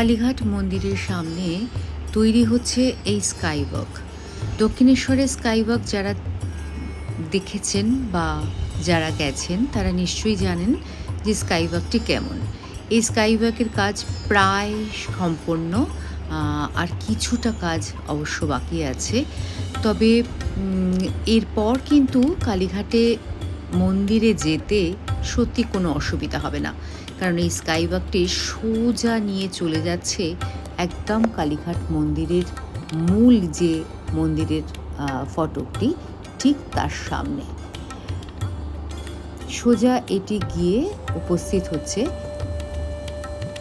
কালীঘাট মন্দিরের সামনে তৈরি হচ্ছে এই স্কাইওয়াক। দক্ষিণেশ্বরের স্কাইওয়াক যারা দেখেছেন বা যারা গেছেন, তারা নিশ্চয়ই জানেন যে স্কাইওয়াকটি কেমন। এই স্কাইওয়াকের কাজ প্রায় সম্পন্ন আর কিছুটা কাজ অবশ্য বাকি আছে। তবে এরপর কিন্তু কালীঘাটে মন্দিরে যেতে সত্যি কোনো অসুবিধা হবে না। কারণ এই স্কাইওয়াকটি সোজা নিয়ে চলে যাচ্ছে একদম কালীঘাট মন্দিরের মূল যে মন্দিরের ফটকটি ঠিক তার সামনে। সোজা এটি গিয়ে উপস্থিত হচ্ছে।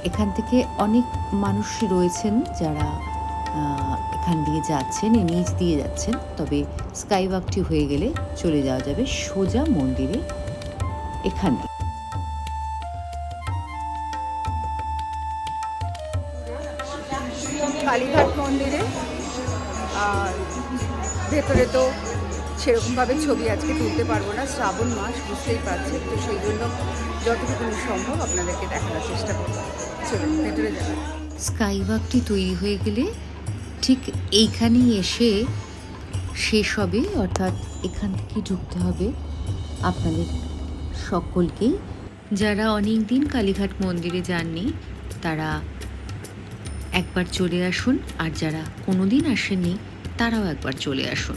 এখান থেকে অনেক মানুষ রয়েছেন যারা এখান দিয়ে যাচ্ছেন, এ নিচ দিয়ে যাচ্ছেন। তবে স্কাইওয়াকটি হয়ে গেলে চলে যাওয়া যাবে সোজা মন্দিরে এখান দিয়ে। কালীঘাট মন্দিরে। আর ভেতরে তো সেরকমভাবে ছবি আজকে তুলতে পারব না, শ্রাবণ মাস, বুঝতেই পারছেন। তো সেই জন্য যতটুকু সম্ভব আপনাদেরকে দেখানোর চেষ্টা করব। চলুন, ভেতরে যাবেন স্কাইওয়াকটি তৈরি হয়ে গেলে ঠিক এইখানেই এসে শেষ হবে, অর্থাৎ এখান থেকে ঢুকতে হবে আপনাদের সকলকেই। যারা অনেক দিন কালীঘাট মন্দিরে যাননি, তারা একবার চলে আসুন, আর যারা কোনোদিন আসেননি, তারাও একবার চলে আসুন।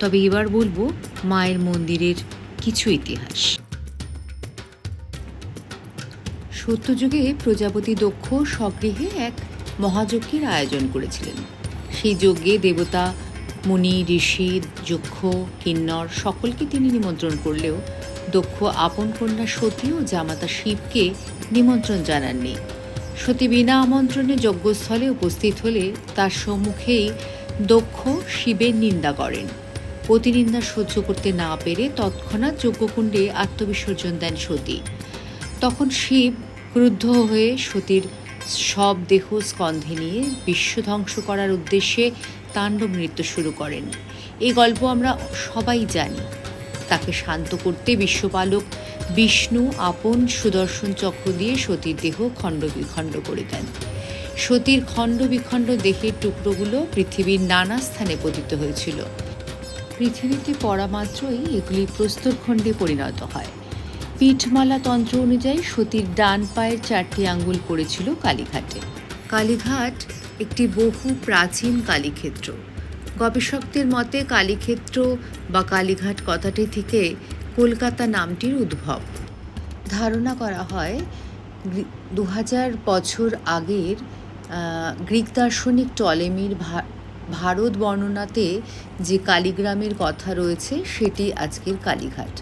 তবে এবার বলব, মায়ের মন্দিরের কিছু ইতিহাস। সত্যযুগে প্রজাপতি দক্ষ স্বগৃহে এক মহাযজ্ঞের আয়োজন করেছিলেন। সেই যজ্ঞে দেবতা, মুনি, ঋষি, যক্ষ, কিন্নর সকলকে তিনি নিমন্ত্রণ করলেও দক্ষ আপন কন্যা সতী ও জামাতা শিবকে নিমন্ত্রণ জানাননি। সতী বিনা আমন্ত্রণে যজ্ঞস্থলে উপস্থিত হলে তার সম্মুখেই দক্ষ শিবের নিন্দা করেন। প্রতিনিন্দা সহ্য করতে না পেরে তৎক্ষণাৎ যজ্ঞকুণ্ডে আত্মবিসর্জন দেন সতী। তখন শিব ক্রুদ্ধ হয়ে সতীর সব দেহ স্কন্ধে নিয়ে বিশ্ব ধ্বংস করার উদ্দেশ্যে তাণ্ডব নৃত্য শুরু করেন। এই গল্প আমরা সবাই জানি। তাকে শান্ত করতে বিশ্বপালক বিষ্ণু আপন সুদর্শন চক্র দিয়ে সতীর দেহ খণ্ড বিখণ্ড করে দেন। সতীর খণ্ড বিখণ্ড দেহের টুকরোগুলো পৃথিবীর নানা স্থানে পতিত হয়েছিল। পৃথিবীতে পড়া মাত্রই এগুলি প্রস্তরখণ্ডে পরিণত হয়। পিঠমালা তন্ত্র অনুযায়ী সতীর ডান পায়ের চারটি আঙ্গুল পড়েছিল কালীঘাটে। কালীঘাট একটি বহু প্রাচীন কালীক্ষেত্র। গবেষকদের মতে কালীক্ষেত্র বা কালীঘাট কথাটি থেকে কলকাতা নামটির উদ্ভব। ধারণা করা হয় দু হাজার বছর আগের গ্রিক দার্শনিক টলেমির ভারত বর্ণনাতে যে কালীগ্রামের কথা রয়েছে সেটি আজকের কালীঘাট।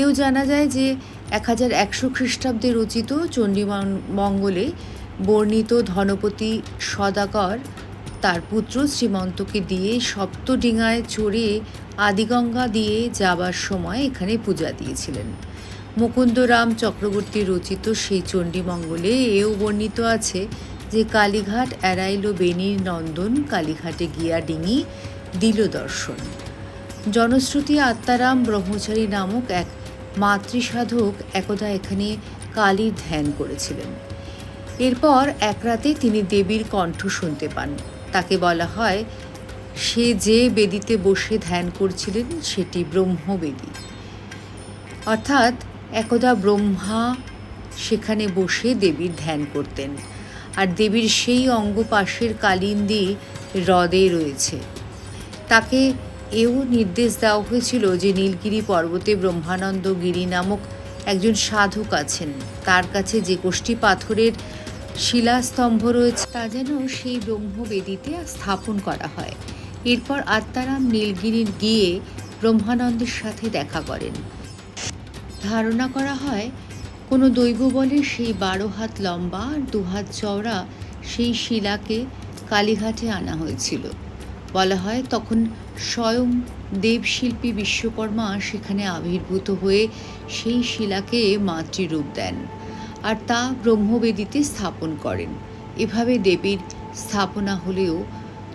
এও জানা যায় যে এক হাজার একশো খ্রিস্টাব্দে রচিত চণ্ডীমঙ্গলে বর্ণিত ধনপতি সদাকর তার পুত্র শ্রীমন্তকে দিয়ে সপ্তডিঙায় চড়ে আদিগঙ্গা দিয়ে যাবার সময় এখানে পূজা দিয়েছিলেন। মুকুন্দরাম চক্রবর্তী রচিত সেই চণ্ডীমঙ্গলে এও বর্ণিত আছে যে কালীঘাট এড়াইল বেনির নন্দন, কালীঘাটে গিয়া ডিঙি, দিল দর্শন। জনশ্রুতি আত্মারাম ব্রহ্মচারী নামক এক মাতৃসাধক একদা এখানে কালীর ধ্যান করেছিলেন। এরপর এক রাতে তিনি দেবীর কণ্ঠ শুনতে পান। তাকে বলা হয়, সে যে বেদিতে বসে ধ্যান করছিলেন, সেটি ব্রহ্মবেদী অর্থাৎ, একদা ব্রহ্মা সেখানে বসে দেবীর ধ্যান করতেন, আর দেবীর সেই অঙ্গ পাশের কালিন্দী হ্রদে রয়েছে। তাকে এও নির্দেশ দেওয়া হয়েছিল যে নীলগিরি পর্বতে ব্রহ্মানন্দ গিরি নামক একজন সাধক আছেন। তার কাছে যে কোষ্ঠী পাথরের শিলাস্তম্ভ রয়েছে, তা যেন সেই ব্রহ্মবেদিতে স্থাপন করা হয়। এরপর আত্মারাম নীলগিরির গিয়ে ব্রহ্মানন্দের সাথে দেখা করেন। ধারণা করা হয়, কোনো দৈব বলে সেই বারো হাত লম্বা আর দু হাত চওড়া সেই শিলাকে কালীঘাটে আনা হয়েছিল। বলা হয়, তখন স্বয়ং দেবশিল্পী বিশ্বকর্মা সেখানে আবির্ভূত হয়ে সেই শিলাকে মাতৃরূপ দেন। আর তা ব্রহ্মবেদিতে স্থাপন করেন। এভাবে দেবীর স্থাপনা হলেও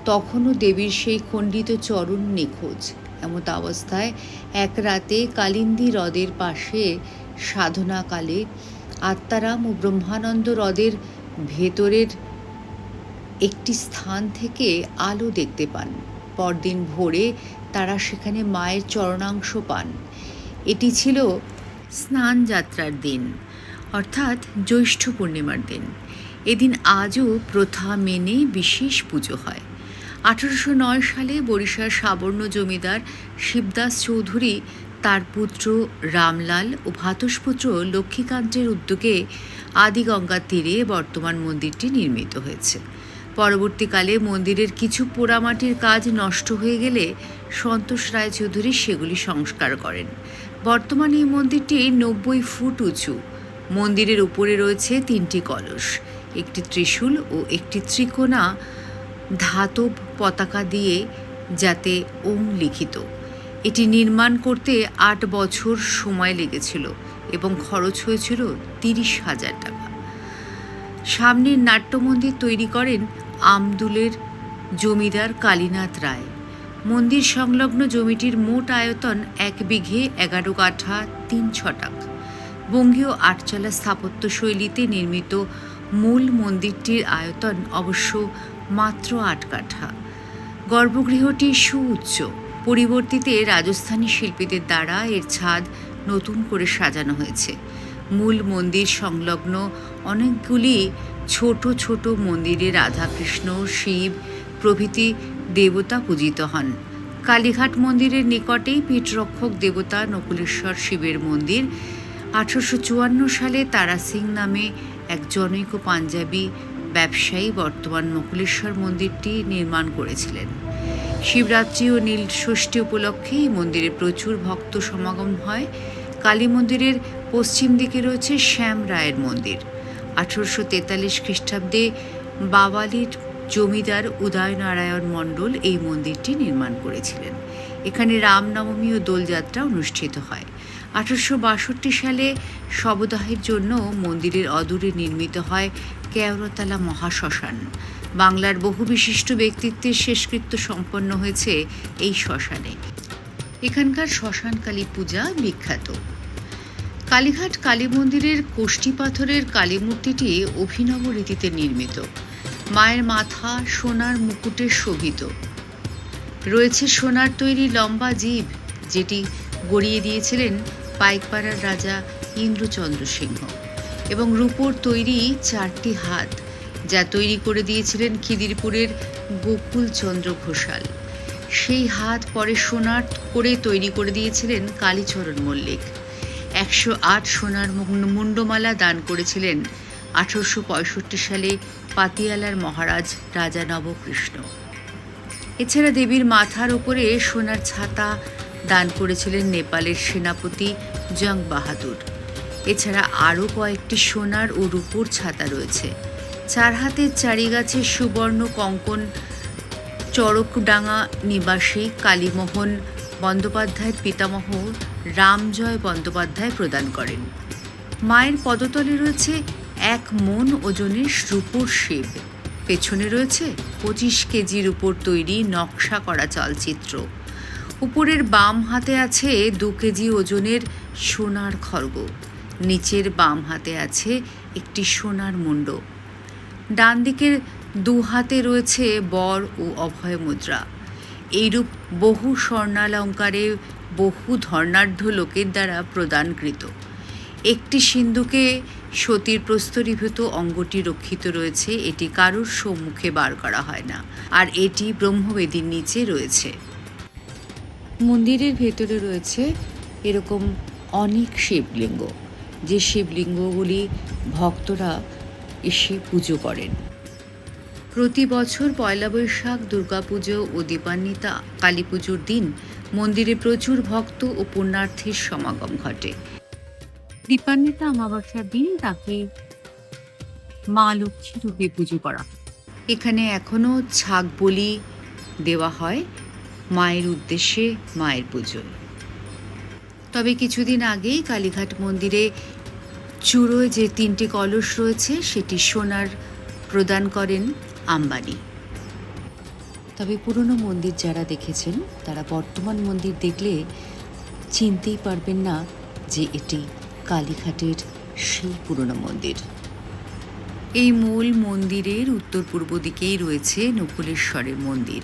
তখনও দেবীর সেই খণ্ডিত চরণ নিখোঁজ। এমত অবস্থায় এক রাতে কালিন্দী হ্রদের পাশে সাধনাকালে আত্মারাম ও ব্রহ্মানন্দ হ্রদের ভেতরের একটি স্থান থেকে আলো দেখতে পান। পরদিন ভোরে তারা সেখানে মায়ের চরণাংশ পান। এটি ছিল স্নান যাত্রার দিন। অর্থাৎ জ্যৈষ্ঠ পূর্ণিমার দিন। এদিন আজও প্রথা মেনে বিশেষ পুজো হয়। আঠারোশো নয় সালে বরিশার সাবর্ণ জমিদার শিবদাস চৌধুরী তার পুত্র রামলাল ও ভ্রাতুষ্পুত্র লক্ষ্মীকান্তের উদ্যোগে আদিগঙ্গার তীরে বর্তমান মন্দিরটি নির্মিত হয়েছে। পরবর্তীকালে মন্দিরের কিছু পোড়ামাটির কাজ নষ্ট হয়ে গেলে সন্তোষ রায় চৌধুরী সেগুলি সংস্কার করেন। বর্তমানে এই মন্দিরটি নব্বই ফুট উঁচু। মন্দিরের উপরে রয়েছে তিনটি কলস, একটি ত্রিশূল ও একটি ত্রিকোণা ধাতব পতাকা দিয়ে যাতে ওম লিখিত। এটি নির্মাণ করতে আট বছর সময় লেগেছিল এবং খরচ হয়েছিল তিরিশ হাজার টাকা। সামনের নাট্যমন্দির তৈরি করেন আমদুলের জমিদার কালীনাথ রায়। মন্দির সংলগ্ন জমিটির মোট আয়তন এক বিঘে এগারো কাঠা তিন ছটাক। বঙ্গীয় আটচালা স্থাপত্য শৈলীতে নির্মিত মূল মন্দিরটির আয়তন অবশ্য মাত্র আট কাঠা। গর্ভগৃহটি সুউচ্চ। পরিবর্তিতে রাজস্থানী শিল্পীদের দ্বারা এর ছাদ নতুন করে সাজানো হয়েছে। মূল মন্দির সংলগ্ন অনেকগুলি ছোট ছোট মন্দিরে রাধাকৃষ্ণ, শিব প্রভৃতি দেবতা পূজিত হন। কালীঘাট মন্দিরের নিকটেই পীঠরক্ষক দেবতা নকুলেশ্বর শিবের মন্দির আঠারোশো চুয়ান্ন সালে তারা সিং নামে এক জনৈক পাঞ্জাবি ব্যবসায়ী বর্তমান নকুলেশ্বর মন্দিরটি নির্মাণ করেছিলেন। শিবরাত্রি ও নীল ষষ্ঠী উপলক্ষে এই মন্দিরে প্রচুর ভক্ত সমাগম হয়। কালী মন্দিরের পশ্চিম দিকে রয়েছে শ্যাম রায়ের মন্দির। আঠারোশো তেতাল্লিশ খ্রিস্টাব্দে বাওয়ালির জমিদার উদয়নারায়ণ মণ্ডল এই মন্দিরটি নির্মাণ করেছিলেন। এখানে রামনবমী ও দোলযাত্রা অনুষ্ঠিত হয়। আঠারোশো বাষট্টি সালে শবদাহের জন্য মন্দিরের অদূরে নির্মিত হয় কেওরতলা মহাশ্মশান। বাংলার বহু বিশিষ্ট ব্যক্তিত্বের শেষকৃত্য সম্পন্ন হয়েছে এই শ্মশানে। এখানকার শ্মশানকালী পূজা বিখ্যাত। কালীঘাট কালী মন্দিরের কোষ্ঠী পাথরের কালী মূর্তিটি অভিনব রীতিতে নির্মিত। মায়ের মাথা সোনার মুকুটে শোভিত। রয়েছে সোনার তৈরি লম্বা জীব, যেটি গড়িয়ে দিয়েছিলেন পাইকপাড়ার রাজা ইন্দ্রচন্দ্র সিংহ। এবং রূপোর তৈরি চারটি হাত যা তৈরি করে দিয়েছিলেন খিদিরপুরের গোকুলচন্দ্র ঘোষাল। সেই হাত পরে সোনার করে তৈরি করে দিয়েছিলেন কালীচরণ মল্লিক। একশো আট সোনার মুন্ড- মুন্ডমালা দান করেছিলেন আঠারোশো পঁয়ষট্টি সালে পাতিয়ালার মহারাজ রাজা নবকৃষ্ণ। এছাড়া দেবীর মাথার ওপরে সোনার ছাতা দান করেছিলেন নেপালের সেনাপতি জং বাহাদুর। এছাড়া আরও কয়েকটি সোনার ও রূপোর ছাতা রয়েছে। চার হাতের চারি গাছের সুবর্ণ কঙ্কন, চরকডাঙ্গা নিবাসী কালীমোহন বন্দ্যোপাধ্যায়ের পিতামহ রামজয় বন্দ্যোপাধ্যায় প্রদান করেন। মায়ের পদতলে রয়েছে এক মন ওজনের রূপোর শিব পেছনে রয়েছে পঁচিশ কেজির উপর তৈরি নকশা করা চলচ্চিত্র। উপরের বাম হাতে আছে দু কেজি ওজনের সোনার খড়গ নিচের বাম হাতে আছে একটি সোনার মুন্ড। ডান দিকের দু হাতে রয়েছে বর ও অভয় মুদ্রা। এইরূপ বহু স্বর্ণালঙ্কারে বহু ধর্নাঢ্য লোকের দ্বারা প্রদানকৃত। একটি সিন্ধুকে সতীর প্রস্তরীভূত অঙ্গটি রক্ষিত রয়েছে, এটি কারুর সম্মুখে বার করা হয় না। আর এটি ব্রহ্মবেদীর নিচে রয়েছে। মন্দিরের ভেতরে রয়েছে এরকম অনেক শিবলিঙ্গ। যে শিবলিঙ্গগুলি ভক্তরা এসে পুজো করেন। প্রতি বছর পয়লা বৈশাখ, দুর্গাপুজো ও দীপান্বিতা, কালী পুজোর দিন মন্দিরে প্রচুর ভক্ত ও পুণ্যার্থীর সমাগম ঘটে। দীপান্বিতা অমাবস্যার দিন তাকে মা লক্ষ্মী রূপে পুজো করা এখানে এখনও ছাগ বলি দেওয়া হয়। মায়ের উদ্দেশ্যে মায়ের পুজো। তবে কিছুদিন আগেই কালীঘাট মন্দিরে চূড়োয় যে তিনটি কলস রয়েছে, সেটি সোনার প্রদান করেন আম্বানি। তবে পুরনো মন্দির যারা দেখেছেন, তারা বর্তমান মন্দির দেখলে চিনতেই পারবেন না যে এটি কালীঘাটের সেই পুরনো মন্দির। এই মূল মন্দিরের উত্তর পূর্ব দিকেই রয়েছে নকুলেশ্বরের মন্দির।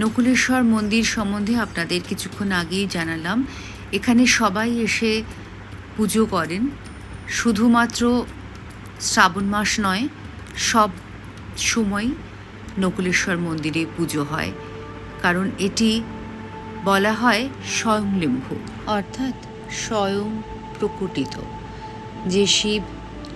নকুলেশ্বর মন্দির সম্বন্ধে আপনাদের কিছুক্ষণ আগেই জানালাম। এখানে সবাই এসে পুজো করেন। শুধুমাত্র শ্রাবণ মাস নয়, সব সময় নকুলেশ্বর মন্দিরে পুজো হয়। কারণ এটি বলা হয় স্বয়ংলিম্বু অর্থাৎ স্বয়ং প্রকটিত। যে শিব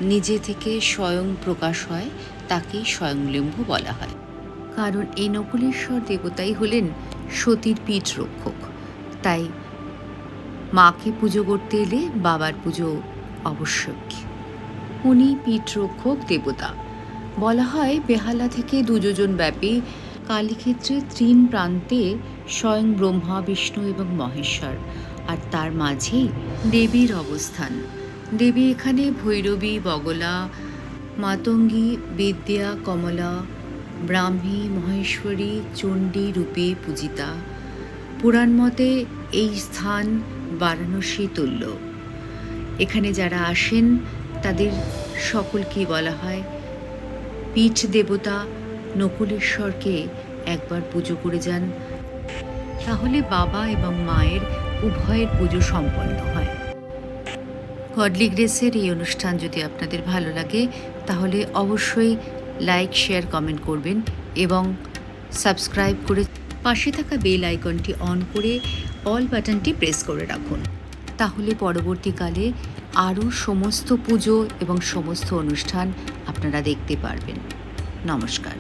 নিজে থেকে স্বয়ং প্রকাশ হয়, তাকেই স্বয়ংলিম্বু বলা হয়। কারণ এই নকুলেশ্বর দেবতাই হলেন সতীর পীঠ রক্ষক। তাই মাকে পুজো করতে এলে বাবার পুজো আবশ্যক। উনি পীঠ রক্ষক দেবতা। বলা হয় বেহালা থেকে দুযোজন ব্যাপী কালীক্ষেত্রে ত্রিন প্রান্তে স্বয়ং ব্রহ্মা, বিষ্ণু এবং মহেশ্বর। আর তার মাঝেই দেবীর অবস্থান। দেবী এখানে ভৈরবী, বগলা, মাতঙ্গী, বিদ্যা, কমলা ব্রাহ্মী, মহেশ্বরী, চণ্ডী রূপে পূজিতা। পুরাণ মতে এই স্থান বারাণসী তুল্য। এখানে যারা আসেন, তাদের সকলকেই বলা হয় পীঠ দেবতা। নকুলেশ্বরকে একবার পুজো করে যান। তাহলে বাবা এবং মায়ের উভয়ের পুজো সম্পন্ন হয়। গডলি গ্রেসের এই অনুষ্ঠান যদি আপনাদের ভালো লাগে, তাহলে অবশ্যই লাইক শেয়ার কমেন্ট করবেন এবং সাবস্ক্রাইব করে পাশে থাকা বেল আইকনটি অন করে অল বাটনটি প্রেস করে রাখুন। তাহলে পরবর্তীকালে আরও সমস্ত পুজো এবং সমস্ত অনুষ্ঠান আপনারা দেখতে পারবেন। নমস্কার।